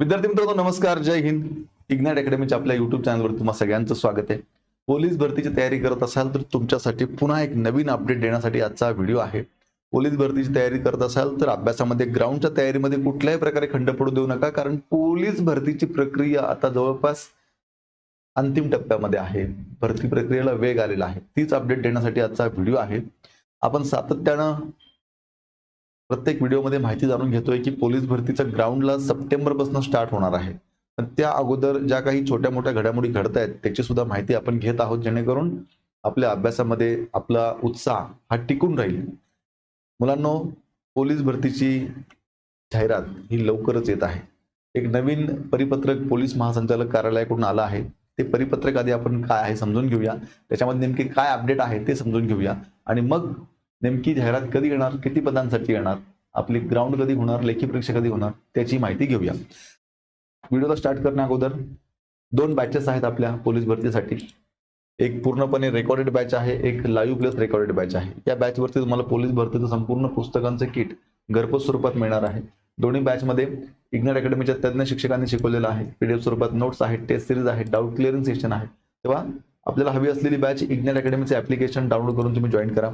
विद्यार्थी मित्रांनो नमस्कार. जय हिंद. इग्नाइट अकॅडमीच्या आपल्या युट्यूब चॅनलवर तुम्हा सगळ्यांचं स्वागत आहे. पोलीस भरतीची तयारी करत असाल तर तुमच्यासाठी पुन्हा एक नवीन अपडेट देण्यासाठी आजचा व्हिडिओ आहे. पोलीस भरतीची तयारी करत असाल तर अभ्यासामध्ये ग्राउंडच्या तयारीमध्ये कुठल्याही प्रकारे खंड पडू देऊ नका कारण पोलीस भरतीची प्रक्रिया आता जवळपास अंतिम टप्प्यामध्ये आहे. भरती प्रक्रियेला वेग आलेला आहे. तीच अपडेट देण्यासाठी आजचा व्हिडिओ आहे. आपण सातत्यानं प्रत्येक व्हिडिओमध्ये माहिती जाणून घेतोय की पोलीस भरतीचं ग्राउंडला सप्टेंबरपासून स्टार्ट होणार आहे. पण त्या अगोदर ज्या काही छोट्या मोठ्या घडामोडी घडत आहेत त्याची सुद्धा माहिती आपण घेत आहोत. जेणेकरून आपल्या अभ्यासामध्ये आपला उत्साह हा टिकून राहील. मुलांनो पोलीस भरतीची जाहिरात ही लवकरच येत आहे. एक नवीन परिपत्रक पोलीस महासंचालक कार्यालयाकडून आलं आहे. ते परिपत्रक आधी आपण काय आहे समजून घेऊया. त्याच्यामध्ये नेमके काय अपडेट आहे ते समजून घेऊया. आणि मग नेमकी जाहिरात कधी येणार किती पदांसाठी येणार आपली ग्राउंड कधी होणार लेखी परीक्षा कधी होणार त्याची माहिती घेऊया. व्हिडिओला स्टार्ट करण्या अगोदर दोन बॅचेस आहेत आपल्या पोलीस भरतीसाठी. एक पूर्णपणे रेकॉर्डेड बॅच आहे एक लाईव्ह प्लस रेकॉर्डेड बॅच आहे. या बॅचवरती तुम्हाला पोलीस भरतीचं संपूर्ण पुस्तकांचं किट घरपोच स्वरूपात मिळणार आहे. दोन्ही बॅचमध्ये इग्नर अकॅडमीच्या तज्ज्ञ शिक्षकांनी शिकवलेलं आहे. पीडीएफ स्वरूपात नोट्स आहेत टेस्ट सिरीज आहे डाऊट क्लिअरिंग सेशन आहे. तेव्हा आपल्याला हवी असलेली बॅच इग्नर अकॅडमीचे ऍप्लिकेशन डाउनलोड करून तुम्ही जॉईन करा.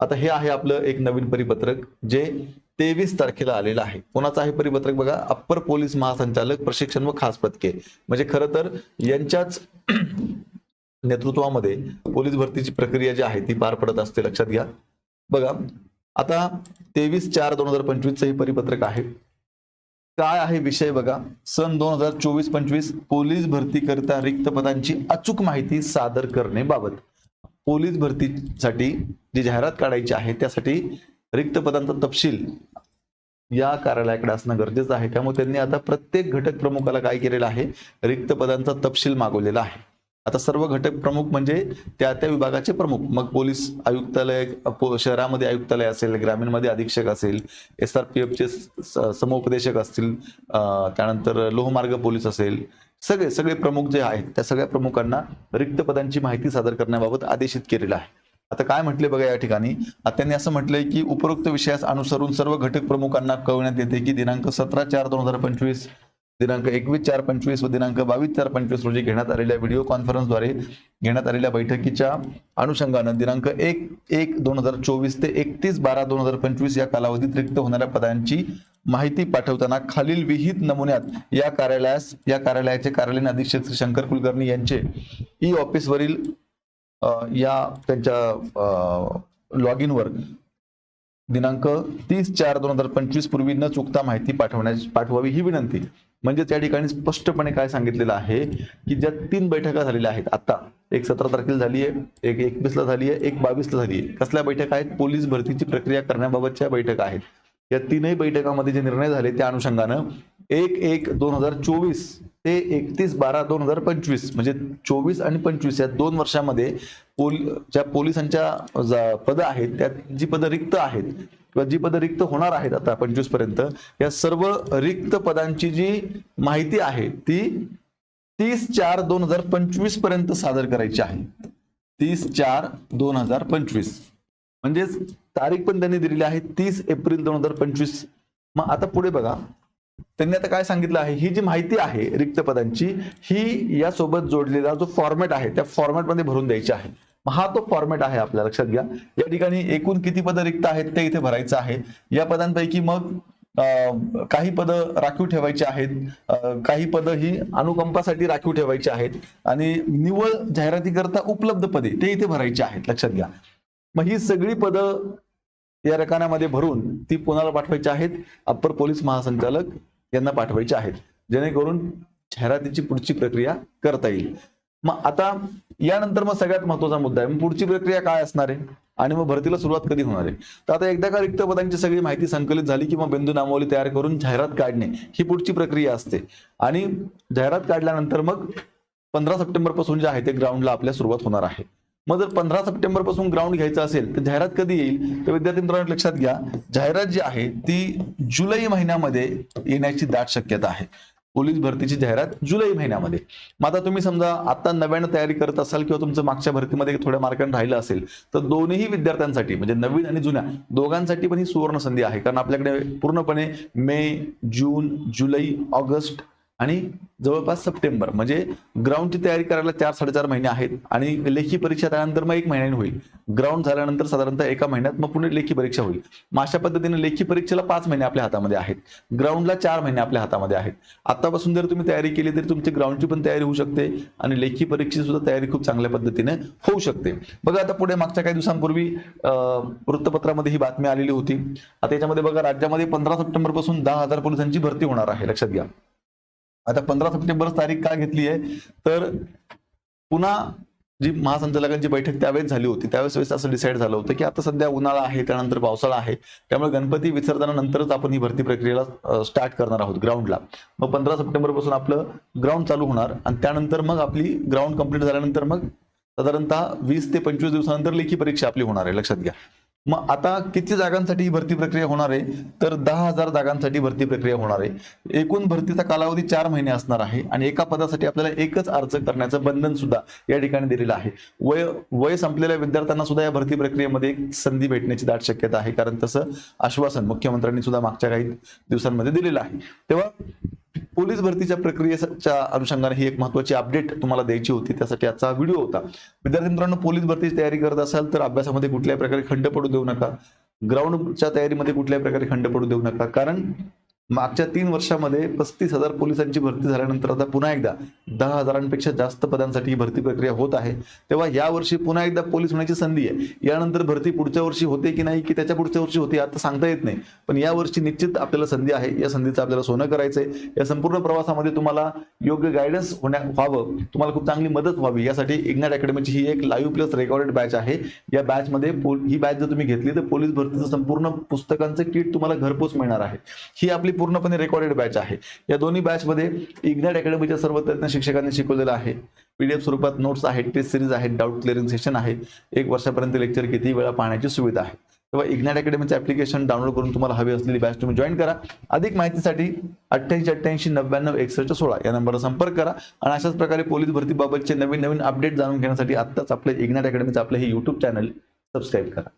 आता हे आहे आपलं एक नवीन परिपत्रक जे तेवीस तारखेला आलेलं आहे. कोणाचं आहे परिपत्रक बघा? अप्पर पोलीस महासंचालक प्रशिक्षण व खास पदके म्हणजे खरं तर यांच्याच नेतृत्वामध्ये पोलीस भरतीची प्रक्रिया जी आहे ती पार पडत असते. लक्षात घ्या. बघा आता तेवीस चार दोन हजार पंचवीसचं हे परिपत्रक आहे. काय आहे विषय बघा? सन दोन हजार चोवीस पंचवीस पोलीस भरती करता रिक्त पदांची अचूक माहिती सादर करणे बाबत. पोलीस भरतीसाठी जी जाहिरात काढायची आहे त्यासाठी रिक्त पदांचा तपशील या कार्यालयाकडे असणं गरजेचं आहे. त्यामुळे त्यांनी आता प्रत्येक घटक प्रमुखाला काय केलेलं आहे? रिक्त पदांचा तपशील मागवलेला आहे. आता सर्व घटक प्रमुख म्हणजे त्या त्या विभागाचे प्रमुख. मग पोलीस आयुक्तालय शहरामध्ये आयुक्तालय असेल ग्रामीणमध्ये अधीक्षक असेल एस आर पी एफचे समुपदेशक असतील त्यानंतर लोहमार्ग पोलीस असेल सगळे सगळे प्रमुख जे आहेत त्या सगळ्या प्रमुखांना रिक्त पदांची माहिती सादर करण्याबाबत आदेशित केलेलं आहे. आता काय म्हटले बघा या ठिकाणी? आता त्यांनी असं म्हटलंय की उपरोक्त विषयास अनुसरून सर्व घटक प्रमुखांना कळवण्यात येते की दिनांक सतरा चार दोन हजार पंचवीस दिनांक एकवीस चार पंचवीस व दिनांक बावीस चार पंचवीस रोजी घेण्यात आलेल्या व्हिडिओ कॉन्फरन्सद्वारे घेण्यात आलेल्या बैठकीच्या अनुषंगानं दिनांक एक एक दोन हजार चोवीस ते एकतीस बारा दोन हजार पंचवीस या कालावधीत रिक्त होणाऱ्या पदांची माहिती पाठवताना खालील विहित नमुन्यात या कार्यालयास या कार्यालयाचे कार्यालयीन अधीक्षक श्री शंकर कुलकर्णी यांचे ई ऑफिसवरील या त्यांच्या लॉग इनवर दिनांक तीस चार दोन हजार पंचवीस पूर्वी न चुकता माहिती पाठवण्या पाठवावी ही विनंती. म्हणजे त्या ठिकाणी स्पष्टपणे काय सांगितलेलं आहे की ज्या तीन बैठका झालेल्या आहेत आता एक सतरा तारखेला झाली आहे एक एकवीसला झाली आहे एक बावीसला झाली आहे. कसल्या बैठका आहेत? पोलीस भरतीची प्रक्रिया करण्याबाबतच्या बैठका आहेत. या तीनही बैठकामध्ये जे निर्णय झाले त्या अनुषंगानं एक एक दोन हजार चोवीस ते एकतीस बारा दोन हजार पंचवीस म्हणजे चोवीस आणि पंचवीस या दोन वर्षामध्ये पोल ज्या पोलिसांच्या पदं आहेत त्यात जी पदं रिक्त आहेत किंवा जी पदं रिक्त होणार आहेत आता पंचवीसपर्यंत या सर्व रिक्त पदांची जी माहिती आहे ती तीस चार दोन हजार पंचवीसपर्यंत सादर करायची आहे. तीस चार दोन हजार पंचवीस. म्हणजेच तारीख पण त्यांनी दिलेली आहे तीस एप्रिल दोन हजार पंचवीस. मग आता पुढे बघा त्यांनी आता काय सांगितलं आहे? ही जी माहिती आहे रिक्त पदांची ही यासोबत जोडलेला जो फॉर्मॅट आहे त्या फॉर्मॅटमध्ये भरून द्यायची आहे. हा तो फॉर्मॅट आहे आपल्या लक्षात घ्या. या ठिकाणी एकूण किती पदं रिक्त आहेत ते इथे भरायचं आहे. या पदांपैकी मग काही पदं राखीव ठेवायची आहेत. काही पदं ही अनुकंपासाठी राखीव ठेवायची आहेत. आणि निव्वळ जाहिरातीकरता उपलब्ध पदे ते इथे भरायची आहेत. लक्षात घ्या. मग ही सगळी पदं या रकान्यामध्ये भरून ती पुण्याला पाठवायची आहेत. अप्पर पोलीस महासंचालक यांना पाठवायची आहेत. जेणेकरून जाहिरातीची पुढची प्रक्रिया करता येईल. मग आता यानंतर मग सगळ्यात महत्त्वाचा मुद्दा आहे. मग पुढची प्रक्रिया काय असणार आहे? आणि मग भरतीला सुरुवात कधी होणार आहे? तर आता एकदा का रिक्त पदांची सगळी माहिती संकलित झाली की मग बिंदू नामावली तयार करून जाहिरात काढणे ही पुढची प्रक्रिया असते. आणि जाहिरात काढल्यानंतर मग पंधरा सप्टेंबरपासून जे आहे ते ग्राउंडला आपल्या सुरुवात होणार आहे. मग जर पंधरा सप्टेंबरपासून ग्राउंड घ्यायचं असेल तर जाहिरात कधी येईल? तर विद्यार्थी मित्रांनो लक्षात घ्या जाहिरात जी आहे ती जुलै महिन्यामध्ये येण्याची दाट शक्यता आहे. पोलीस भरतीची जाहिरात जुलै महिन्यामध्ये. मग आता तुम्ही समजा आता नव्यानं तयारी करत असाल किंवा तुमचं मागच्या भरतीमध्ये थोड्या मार्कांनी राहिलं असेल तर दोन्ही विद्यार्थ्यांसाठी म्हणजे नवीन आणि जुन्या दोघांसाठी पण ही सुवर्ण संधी आहे. कारण आपल्याकडे पूर्णपणे मे जून जुलै ऑगस्ट आणि जवळपास सप्टेंबर म्हणजे ग्राउंडची तयारी करायला चार साडेचार महिने आहेत आणि लेखी परीक्षा त्यानंतर मग एक महिन्याने होईल. ग्राउंड झाल्यानंतर साधारणतः एका महिन्यात मग पुन्हा लेखी परीक्षा होईल. मग अशा पद्धतीने लेखी परीक्षेला पाच महिने आपल्या हातामध्ये आहेत. ग्राउंडला चार महिने आपल्या हातामध्ये आहेत. आतापासून जर तुम्ही तयारी केली तरी तुमची ग्राउंडची पण तयारी होऊ शकते आणि लेखी परीक्षेची सुद्धा तयारी खूप चांगल्या पद्धतीने होऊ शकते. बघा आता पुढे मागच्या काही दिवसांपूर्वी वृत्तपत्रामध्ये ही बातमी आलेली होती. आता याच्यामध्ये बघा राज्यामध्ये पंधरा सप्टेंबरपासून दहा हजार पोलिसांची भरती होणार आहे. लक्षात घ्या. आता पंधरा सप्टेंबर तारीख का घेतली आहे तर पुन्हा जी महासंचालकांची बैठक त्यावेळेस झाली होती. त्यावेळेस वेळेस असं डिसाईड झालं होतं की आता सध्या उन्हाळा आहे त्यानंतर पावसाळा आहे. त्यामुळे गणपती विसर्जनानंतरच आपण ही भरती प्रक्रियेला स्टार्ट करणार आहोत ग्राउंडला मग पंधरा सप्टेंबरपासून आपलं ग्राउंड चालू होणार आणि त्यानंतर मग आपली ग्राउंड कंप्लीट झाल्यानंतर मग साधारणतः वीस ते पंचवीस दिवसानंतर लेखी परीक्षा आपली होणार आहे. लक्षात घ्या. मग आता किती जागांसाठी ही भरती प्रक्रिया होणार आहे? तर दहा हजार जागांसाठी भरती प्रक्रिया होणार आहे. एकूण भरतीचा कालावधी चार महिने असणार आहे आणि एका पदासाठी आपल्याला एकच अर्ज करण्याचं बंधन सुद्धा या ठिकाणी दिलेलं आहे. वय वय संपलेल्या विद्यार्थ्यांना सुद्धा या भरती प्रक्रियेमध्ये एक संधी भेटण्याची दाट शक्यता आहे. कारण तसं आश्वासन मुख्यमंत्र्यांनी सुद्धा मागच्या काही दिवसांमध्ये दिलेलं आहे. तेव्हा पोलीस भरतीच्या प्रक्रियेच्या अनुषंगाने ही एक महत्वाची अपडेट तुम्हाला द्यायची होती. त्यासाठी आजचा हा व्हिडिओ होता. विद्यार्थी मित्रांनो पोलीस भरतीची तयारी करत असाल तर अभ्यासामध्ये कुठल्याही प्रकारे खंड पडू देऊ नका. ग्राउंडच्या तयारीमध्ये कुठल्याही प्रकारे खंड पडू देऊ नका. कारण मागच्या तीन वर्षामध्ये पस्तीस हजार पोलिसांची भरती झाल्यानंतर आता पुन्हा एकदा दहा हजारांपेक्षा जास्त पदांसाठी ही भरती प्रक्रिया होत आहे. तेव्हा यावर्षी पुन्हा एकदा पोलीस होण्याची संधी आहे. यानंतर भरती पुढच्या वर्षी होते की नाही की त्याच्या पुढच्या वर्षी होते आता सांगता येत नाही. पण यावर्षी निश्चित आपल्याला संधी आहे. या संधीचं आपल्याला सोनं करायचं आहे. या संपूर्ण प्रवासामध्ये तुम्हाला योग्य गायडन्स होण्या व्हावं. तुम्हाला खूप चांगली मदत व्हावी. यासाठी इग्नाट अकॅडमीची ही एक लाईव्ह प्लस रेकॉर्डेड बॅच आहे. या बॅचमध्ये पोल- ही बॅच जर तुम्ही घेतली तर पोलीस भरतीचं संपूर्ण पुस्तकांचं किट तुम्हाला घरपोच मिळणार आहे. ही आपली पूर्णपणे रेकॉर्डेड बॅच आहे. या दोन्ही बॅचमध्ये इग्नॅट अकॅडमीच्या सर्व तज्ञ शिक्षकांनी शिकवलेलं आहे. पीडीएफ स्वरूपात नोट्स आहेत टेस्ट सिरीज आहेत डाऊट क्लिअरिंग सेशन आहे. एक वर्षापर्यंत लेक्चर किती वेळा पाहण्याची सुविधा आहे. तेव्हा इग्नॅट अकॅडमीचं ऍप्लिकेशन डाउनलोड करून तुम्हाला हवी असलेली बॅच तुम्ही जॉईन करा. अधिक माहितीसाठी अठ्ठ्याऐंशी अठ्ठ्याऐंशी नव्याण्णव एकसष्ट सोळा या नंबरवर संपर्क करा. आणि अशाच प्रकारे पोलीस भरतीबाबतचे नवीन नवीन अपडेट जाणून घेण्यासाठी आत्ताच आपले इग्नॅट अकॅडमीचं आपलं हे यूट्यूब चॅनल सबस्क्राईब करा.